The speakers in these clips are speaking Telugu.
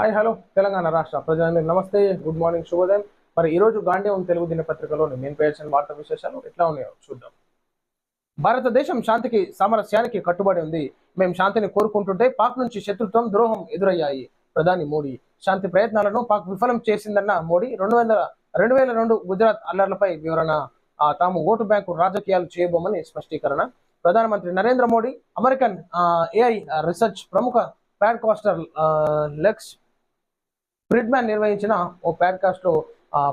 హాయ్ హలో తెలంగాణ రాష్ట్ర ప్రజలందరూ నమస్తే. గుడ్ మార్నింగ్ శుభోదయం. మరి ఈ రోజు గాంధీవం తెలుగు దినపత్రికలోని మెయిన్ పేర్చిన వార్తా విశేషాలు ఎట్లా ఉన్నాయో చూద్దాం. భారతదేశం శాంతికి సామరస్యానికి కట్టుబడి ఉంది. మేము శాంతిని కోరుకుంటుంటే పాక్ నుంచి శత్రుత్వం ద్రోహం ఎదురయ్యాయి. ప్రధాని మోడీ శాంతి ప్రయత్నాలను పాక్ విఫలం చేసిందన్న మోడీ రెండు వందల రెండు వేల రెండు గుజరాత్ అల్లర్లపై వివరణ. తాము ఓటు బ్యాంకు రాజకీయాలు చేయబోమని స్పష్టీకరణ. ప్రధానమంత్రి Narendra Modi American AI research ప్రముఖ ప్యాడ్కాస్టర్ లెక్స్ ఫ్రిడ్మ్యాన్ నిర్వహించిన ఓ ప్యాడ్కాస్ట్లో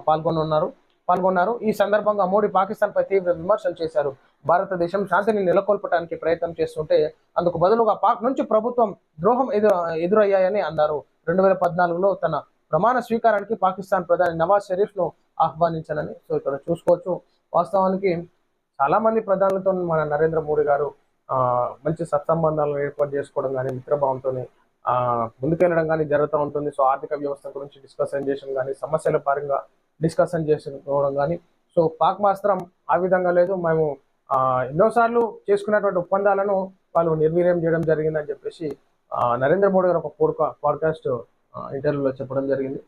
పాల్గొనున్నారు పాల్గొన్నారు. ఈ సందర్భంగా మోడీ పాకిస్తాన్ పై తీవ్ర విమర్శలు చేశారు. భారతదేశం శాంతిని నెలకొల్పడానికి ప్రయత్నం చేస్తుంటే అందుకు బదులుగా పాక్ నుంచి ప్రభుత్వం ద్రోహం ఎదురు ఎదురయ్యాయని అన్నారు. రెండు వేల పద్నాలుగులో తన ప్రమాణ స్వీకారానికి పాకిస్తాన్ ప్రధాని నవాజ్ షరీఫ్ను ఆహ్వానించాలని సో ఇక్కడ చూసుకోవచ్చు. వాస్తవానికి చాలా మంది ప్రధానులతో మన నరేంద్ర మోడీ గారు ఆ, మంచి సత్సంబంధాలను ఏర్పాటు చేసుకోవడం కానీ మిత్రభావంతో ముందుకెళ్ళడం కానీ జరుగుతూ ఉంటుంది. సో ఆర్థిక వ్యవస్థ గురించి డిస్కషన్ చేయడం కానీ సమస్యల పరంగా డిస్కషన్ చేసుకోవడం కానీ సో పాక్ మాత్రం ఆ విధంగా లేదు. మేము ఎన్నోసార్లు చేసుకున్నటువంటి ఒప్పందాలను వాళ్ళు నిర్వీర్యం చేయడం జరిగిందని చెప్పేసి నరేంద్ర మోడీ గారు ఒక పోడ్కా పాడ్కాస్ట్ ఇంటర్వ్యూలో చెప్పడం జరిగింది.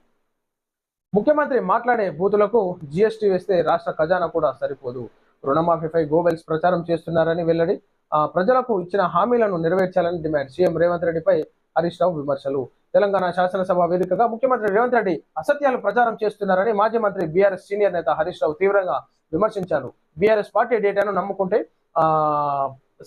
ముఖ్యమంత్రి మాట్లాడే బూతులకు జిఎస్టీ వేస్తే రాష్ట్ర ఖజానా కూడా సరిపోదు. రుణమాఫీపై గోబెల్స్ ప్రచారం చేస్తున్నారని వెల్లడి. ఆ, ప్రజలకు ఇచ్చిన హామీలను నెరవేర్చాలని డిమాండ్. సీఎం రేవంత్ రెడ్డిపై హరీష్ రావు విమర్శలు. తెలంగాణ శాసనసభ వేదికగా ముఖ్యమంత్రి రేవంత్ రెడ్డి అసత్యాలు ప్రచారం చేస్తున్నారని మాజీ మంత్రి బీఆర్ఎస్ సీనియర్ నేత హరీష్ రావు తీవ్రంగా విమర్శించారు. బీఆర్ఎస్ పార్టీ డేటాను నమ్ముకుంటే ఆ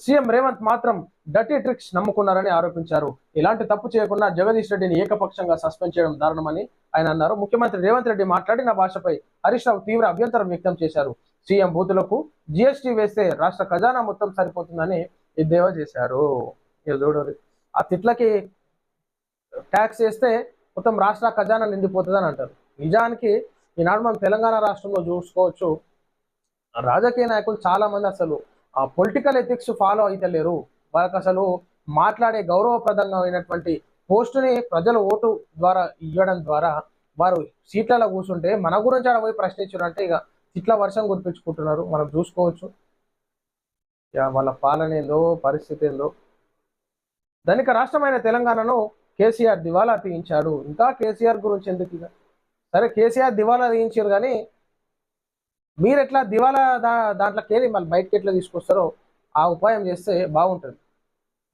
సీఎం రేవంత్ మాత్రం డర్టీ ట్రిక్స్ నమ్ముకున్నారని ఆరోపించారు. ఇలాంటి తప్పు చేయకుండా జగదీష్ రెడ్డిని ఏకపక్షంగా సస్పెండ్ చేయడం దారుణమని ఆయన అన్నారు. ముఖ్యమంత్రి రేవంత్ రెడ్డి మాట్లాడిన భాషపై హరీష్ రావు తీవ్ర అభ్యంతరం వ్యక్తం చేశారు. సీఎం బూతులకు జిఎస్టీ వేస్తే రాష్ట్ర ఖజానా మొత్తం సరిపోతుందని ఎద్దేవా చేశారు. చూడండి ఆ తిట్లకి ట్యాక్స్ వేస్తే మొత్తం రాష్ట్ర ఖజానా నిండిపోతుందని అంటారు. నిజానికి ఈనాడు మనం తెలంగాణ రాష్ట్రంలో చూసుకోవచ్చు రాజకీయ నాయకులు చాలా మంది అసలు ఆ పొలిటికల్ ఎథిక్స్ ఫాలో అవుతలేరు వాళ్ళకి అసలు మాట్లాడే గౌరవప్రదంగా అయినటువంటి పోస్టుని ప్రజలు ఓటు ద్వారా ఇవ్వడం ద్వారా వారు సీట్లలో కూర్చుంటే మన గురించి ఆడ పోయి ప్రశ్నించారంటే ఇక సీట్ల వర్షం కురిపించుకుంటున్నారు. మనం చూసుకోవచ్చు. ఇక వాళ్ళ పాలన ఏందో పరిస్థితి ఏందో. ధనిక రాష్ట్రమైన తెలంగాణను కేసీఆర్ దివాలా తీయించాడు. ఇంకా కేసీఆర్ గురించి ఎందుకు ఇక? సరే కేసీఆర్ దివాలా తీయించారు కానీ మీరు ఎట్లా దివాలా దా దాంట్లోకి వెళ్ళి మళ్ళీ బయటకి ఎట్లా తీసుకొస్తారో ఆ ఉపాయం చేస్తే బాగుంటుంది.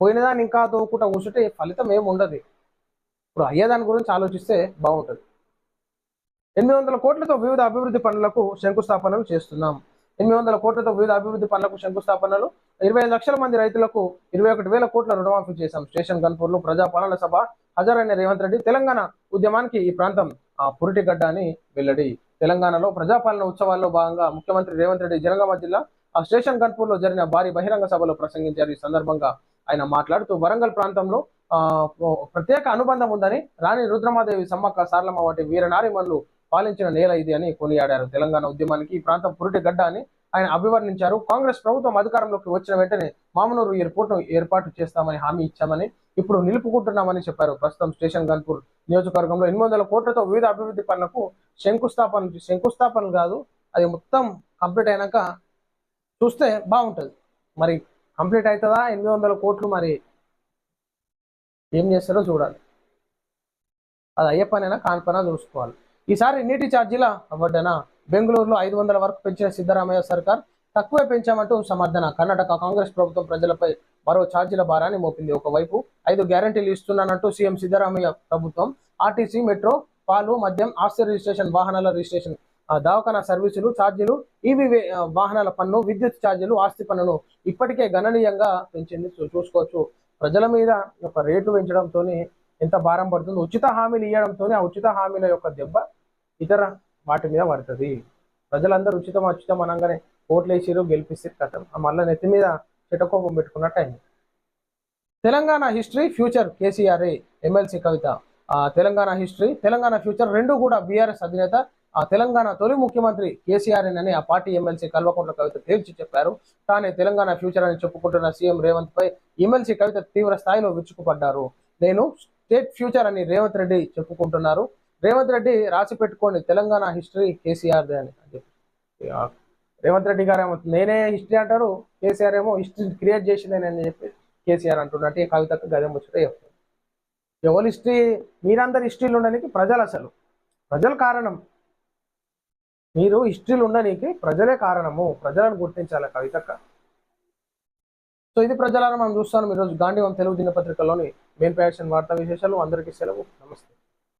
పోయినదాన్ని ఇంకా తోకుంటా కూర్చుంటే ఫలితం ఏమి ఉండదు. ఇప్పుడు అయ్యేదాని గురించి ఆలోచిస్తే బాగుంటుంది. ఎనిమిది వందల కోట్లతో వివిధ అభివృద్ధి పనులకు శంకుస్థాపనలు చేస్తున్నాం. ఎనిమిది వందల కోట్లతో వివిధ అభివృద్ధి పనులకు శంకుస్థాపనలు ఇరవై ఐదు లక్షల మంది రైతులకు ఇరవై ఒకటి వేల కోట్ల రుణమాఫీ చేశాం. స్టేషన్ గన్పూర్లో ప్రజాపాలన సభ హాజరైన రేవంత్ రెడ్డి తెలంగాణ ఉద్యమానికి ఈ ప్రాంతం ఆ పురిటిగడ్డ అని వెల్లడి. తెలంగాణలో ప్రజాపాలన ఉత్సవాల్లో భాగంగా ముఖ్యమంత్రి రేవంత్ రెడ్డి జనగామ జిల్లా ఆ స్టేషన్ గన్పూర్లో జరిగిన భారీ బహిరంగ సభలో ప్రసంగించారు. ఈ సందర్భంగా ఆయన మాట్లాడుతూ వరంగల్ ప్రాంతంలో ఆ ప్రత్యేక అనుబంధం ఉందని రాణి రుద్రమాదేవి సమ్మక్క సారలమ్మ వంటి వీరనారిమన్లు పాలించిన నేల ఇది అని కొనియాడారు. తెలంగాణ ఉద్యమానికి ఈ ప్రాంతం పురిటి గడ్డ అని ఆయన అభివర్ణించారు. కాంగ్రెస్ ప్రభుత్వం అధికారంలోకి వచ్చిన వెంటనే మామనూరు ఎయిర్పోర్ట్ ఏర్పాటు చేస్తామని హామీ ఇచ్చామని ఇప్పుడు నిలుపుకుంటున్నామని చెప్పారు. ప్రస్తుతం స్టేషన్ గన్పూర్ నియోజకవర్గంలో ఎనిమిది వందల కోట్లతో వివిధ అభివృద్ధి పనులకు శంకుస్థాపన శంకుస్థాపన కాదు అది మొత్తం కంప్లీట్ అయినాక చూస్తే బాగుంటుంది. మరి కంప్లీట్ అవుతుందా? ఎనిమిది వందల కోట్లు మరి ఏం చేస్తారో చూడాలి. అది అయ్యే పనైనా కాని పనా చూసుకోవాలి. ఈసారి నీటి ఛార్జీల వడ్డన బెంగళూరులో ఐదు వందల వరకు పెంచిన సిద్ధరామయ్య సర్కార్ తక్కువే పెంచామంటూ సమర్థన. కర్ణాటక కాంగ్రెస్ ప్రభుత్వం ప్రజలపై మరో ఛార్జీల భారాన్ని మోపింది. ఒకవైపు ఐదు గ్యారంటీలు ఇస్తున్నానంటూ సీఎం సిద్దరామయ్య ప్రభుత్వం ఆర్టీసీ మెట్రో పాలు మద్యం ఆస్తి రిజిస్ట్రేషన్ వాహనాల రిజిస్ట్రేషన్ దవాఖానా సర్వీసులు ఛార్జీలు ఈవీ వాహనాల పన్ను విద్యుత్ ఛార్జీలు ఆస్తి పన్నును ఇప్పటికే గణనీయంగా పెంచింది. చూసుకోవచ్చు. ప్రజల మీద ఒక రేటు పెంచడంతో ఎంత భారం పడుతుంది ఉచిత హామీలు ఇవ్వడంతో ఆ ఉచిత హామీల యొక్క దెబ్బ ఇతర వాటి మీద పడుతుంది. ప్రజలందరూ ఉచితం ఉచితం అనగానే ఓట్లు వేసిరు గెలిపిస్తే కథం. మళ్ళీ నెత్తి మీద చిటకోపం పెట్టుకున్నట్టు అయింది. Telangana history future KCR MLC Kavitha. ఆ, తెలంగాణ హిస్టరీ తెలంగాణ ఫ్యూచర్ రెండు కూడా బీఆర్ఎస్ అధినేత. ఆ తెలంగాణ తొలి ముఖ్యమంత్రి కేసీఆర్ అని ఆ పార్టీ ఎమ్మెల్సీ కల్వకుంట్ల కవిత తేల్చి చెప్పారు. తానే తెలంగాణ ఫ్యూచర్ అని చెప్పుకుంటున్న సీఎం రేవంత్ పై ఎమ్మెల్సీ కవిత తీవ్ర స్థాయిలో విరుచుకుపడ్డారు. నేను స్టేట్ ఫ్యూచర్ అని రేవంత్ రెడ్డి చెప్పుకుంటున్నారు. రేవంత్ రెడ్డి రాసి పెట్టుకోండి తెలంగాణ హిస్టరీ కేసీఆర్ అని. రేవంత్ రెడ్డి గారు ఏమో నేనే హిస్టరీ అంటారు కేసీఆర్ ఏమో హిస్టరీ క్రియేట్ చేసిందని అని చెప్పి కేసీఆర్ అంటున్నట్టు ఈ కవితకు గదే ముచ్చటే చెప్తారు ఎవరు హిస్టరీ మీరందరు హిస్టరీలు ఉండడానికి ప్రజలు అసలు. ప్రజలు కారణం. మీరు హిస్టరీలు ఉండడానికి ప్రజలే కారణము. ప్రజలను గుర్తించాలి కవితక్క. సో ఇది ప్రజలను మనం చూస్తాను ఈరోజు గాంధీవం తెలుగు దినపత్రికలోని మెయిన్ ప్యాషన్ వార్తా విశేషాలు. అందరికీ సెలవు. నమస్తే.